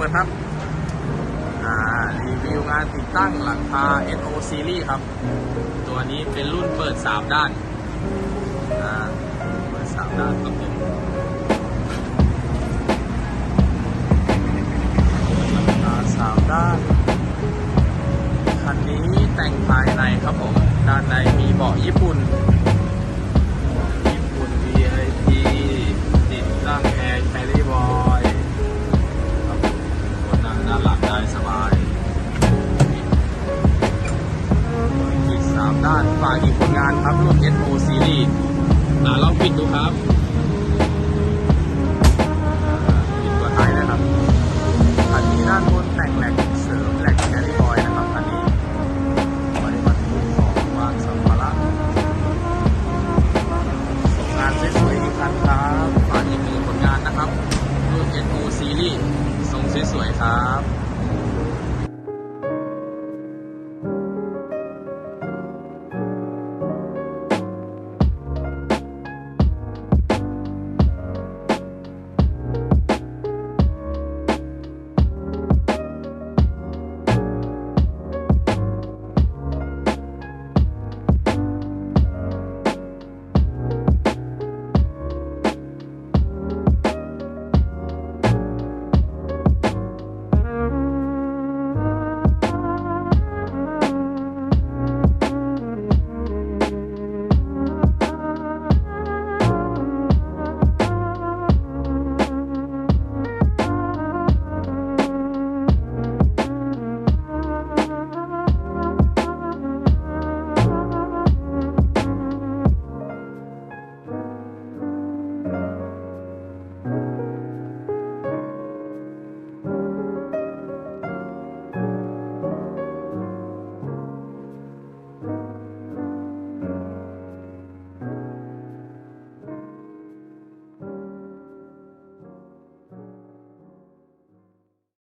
ปิดครับ อ่า รีวิวงานติดตั้งหลังคา NO Series ครับ ตัวนี้เป็นรุ่นเปิด 3 ด้าน อ่า เปิด 3 ด้านครับผมหลังคาสามด้าน คันนี้แต่งภายในครับผม ด้านในมีเบาะญี่ปุ่น อีกผลงานครับรุ่น SO Series อ่าลองปิดดูครับปิดตัวท้ายนะครับคันนี้ด้านบนแต่งแหลกเสริมแหลกแครีบอยนะครับคันนี้ไว้บรรทุกของวางสัมภาระส่งานสวยๆอีกครั้งครับฝากอีกหนึ่งผลงานนะครับรุ่น NO Series ทรงสวยๆครับ